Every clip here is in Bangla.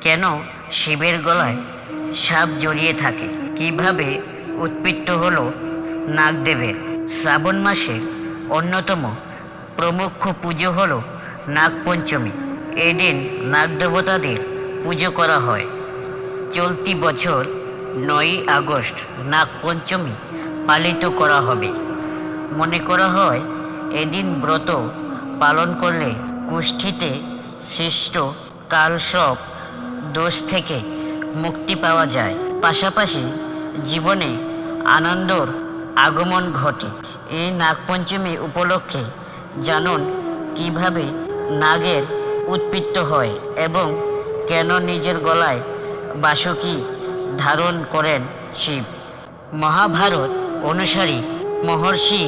কেন শিবের গলায় সাপ জড়িয়ে থাকে? কীভাবে উৎপীড়িত হল নাগদেবের? শ্রাবণ মাসের অন্যতম প্রমুখ পুজো হল নাগপঞ্চমী। এদিন নাগদেবতাদের পুজো করা হয়। চলতি বছর নয়ই আগস্ট নাগপঞ্চমী পালিত করা হবে। মনে করা হয়, এদিন ব্রত পালন করলে কুষ্ঠিতে সৃষ্ট কালসব দোষ থেকে মুক্তি পাওয়া যায়। পাশাপাশি জীবনে আনন্দর আগমন ঘটে। এই নাগপঞ্চমী উপলক্ষে জানুন কীভাবে নাগের উৎপীড়িত হয় এবং কেন নিজের গলায় বাসুকি ধারণ করেন শিব। মহাভারত অনুসারী মহর্ষি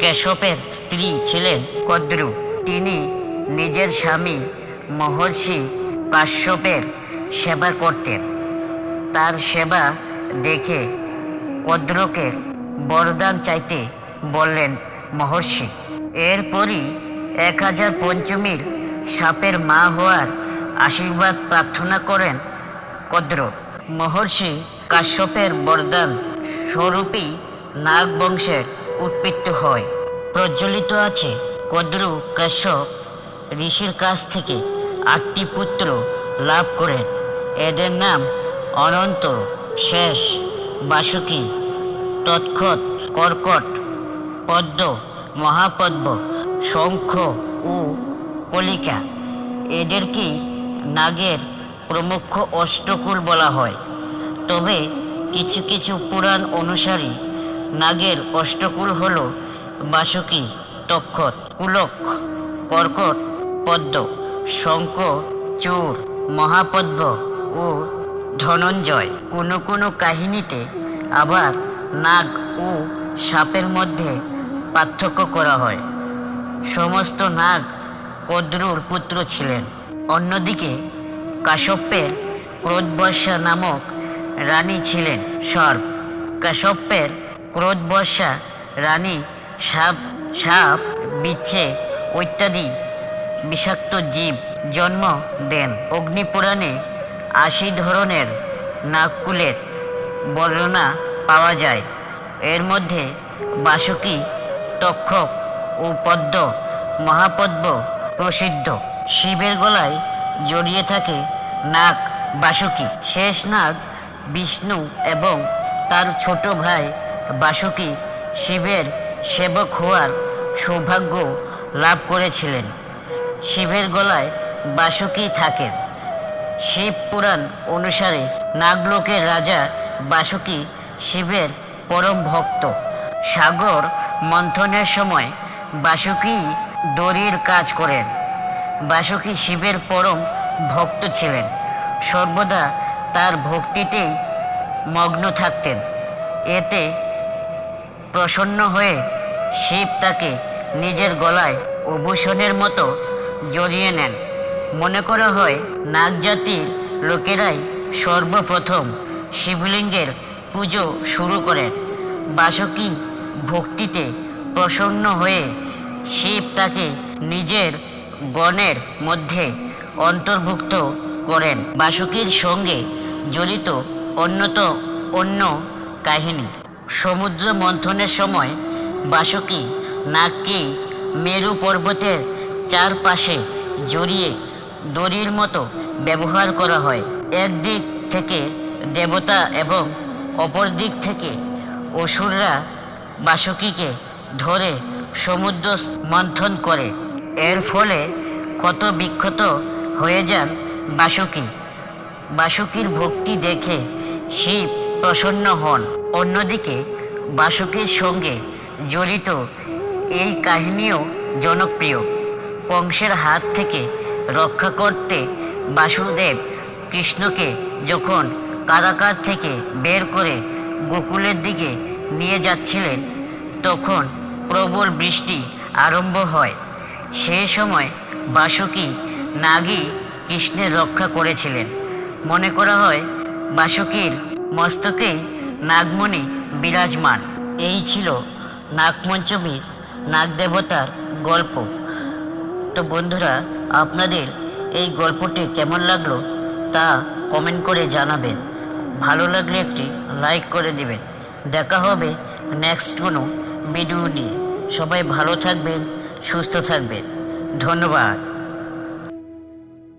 কেশবের স্ত্রী ছিলেন কদ্রু। তিনি নিজের স্বামী মহর্ষি কাশ্যপের সেবা করতেন। তার সেবা দেখে কদ্রকে বরদান চাইতে বললেন, মহর্ষি, এরপরই এক হাজার পঞ্চমীর সাপের মা হওয়ার আশীর্বাদ প্রার্থনা করেন কদ্র। মহর্ষি কাশ্যপের বরদান স্বরূপী নাগ বংশের উৎপীড়িত হয়। প্রজ্বলিত আছে কদ্রু কাশ্যপ ঋষির কাছ থেকে। আটটি পুত্র লাভ করেন। এদের নাম অনন্ত, শেষ, বাসুকি, তৎক্ষত, কর্কট, পদ্ম, মহাপদ্ম, শঙ্খ ও কলিকা। এদেরকেই নাগের প্রমুখ অষ্টকুল বলা হয়। তবে কিছু কিছু পুরাণ অনুসারী নাগের অষ্টকুল হল বাসুকি তক্ষত কুলক, কর্কট, পদ্ম। শঙ্খ, চোর, মহাপদ্ম ও ধনঞ্জয় কোনো কোনো কাহিনীতে আবার নাগ ও সাপের মধ্যে পার্থক্য করা হয়। সমস্ত নাগ কদ্রুর পুত্র ছিলেন। অন্যদিকে কাশ্যপের ক্রোধবর্ষা নামক রানী ছিলেন সর্প। কাশ্যপের ক্রোধবর্ষা রানী সাপ সাপ, বিচ্ছে, ইত্যাদি বিষাক্ত জীব জন্ম দেন। অগ্নিপুরাণে আশি ধরনের নাগকুলের বর্ণনা পাওয়া যায়। এর মধ্যে বাসুকি, তক্ষক ও পদ্ম মহাপদ্ম প্রসিদ্ধ। শিবের গলায় জড়িয়ে থাকে নাগ বাসুকি। শেষ নাগ বিষ্ণু এবং তার ছোট ভাই বাসুকি শিবের সেবক হওয়ার সৌভাগ্য লাভ করেছিলেন। শিবের গলায় বাসুকি থাকেন। শিব পুরাণ অনুসারে নাগলোকের রাজা বাসুকি শিবের পরম ভক্ত। সাগর মন্থনের সময় বাসুকি দড়ির কাজ করেন। বাসুকি শিবের পরম ভক্ত ছিলেন। সর্বদা তার ভক্তিতেই মগ্ন থাকতেন। এতে প্রসন্ন হয়ে শিব তাকে নিজের গলায় অভূষণের মতো জড়িয়ে নেন। মনে করা হয়, নাগজাতির লোকেরাই সর্বপ্রথম শিবলিঙ্গের পুজো শুরু করেন। বাসকি ভক্তিতে প্রসন্ন হয়ে শিব তাকে নিজের গণের মধ্যে অন্তর্ভুক্ত করেন। বাসুকির সঙ্গে জড়িত অন্যত অন্য কাহিনী। সমুদ্র মন্থনের সময় বাসুকি নাগকে মেরু পর্বতের চারপাশে জড়িয়ে দড়ির মতো ব্যবহার করা হয়। একদিক থেকে দেবতা এবং অপর দিক থেকে অসুররা বাসুকিকে ধরে সমুদ্র মন্থন করে। এর ফলে ক্ষত বিক্ষত হয়ে যান বাসুকি। বাসুকির ভক্তি দেখে শিব প্রসন্ন হন। অন্যদিকে বাসুকির সঙ্গে জড়িত এই কাহিনীও জনপ্রিয়। কংসের হাত থেকে রক্ষা করতে বাসুদেব কৃষ্ণকে যখন কারাগার থেকে বের করে গোকুলের দিকে নিয়ে যাচ্ছিলেন, তখন প্রবল বৃষ্টি আরম্ভ হয়। সেই সময় বাসুকি নাগী কৃষ্ণের রক্ষা করেছিলেন। মনে করা হয়, বাসুকির মস্তকেই নাগমণি বিরাজমান। এই ছিল নাগপঞ্চমীর নাগদেবতার গল্প। তো বন্ধুরা, আপনাদের এই গল্পটি কেমন লাগল তা কমেন্ট করে জানাবেন। ভালো লাগলে একটি লাইক করে দেবেন। দেখা হবে নেক্সট কোনো ভিডিও নিয়ে। সবাই ভালো থাকবেন, সুস্থ থাকবেন। ধন্যবাদ।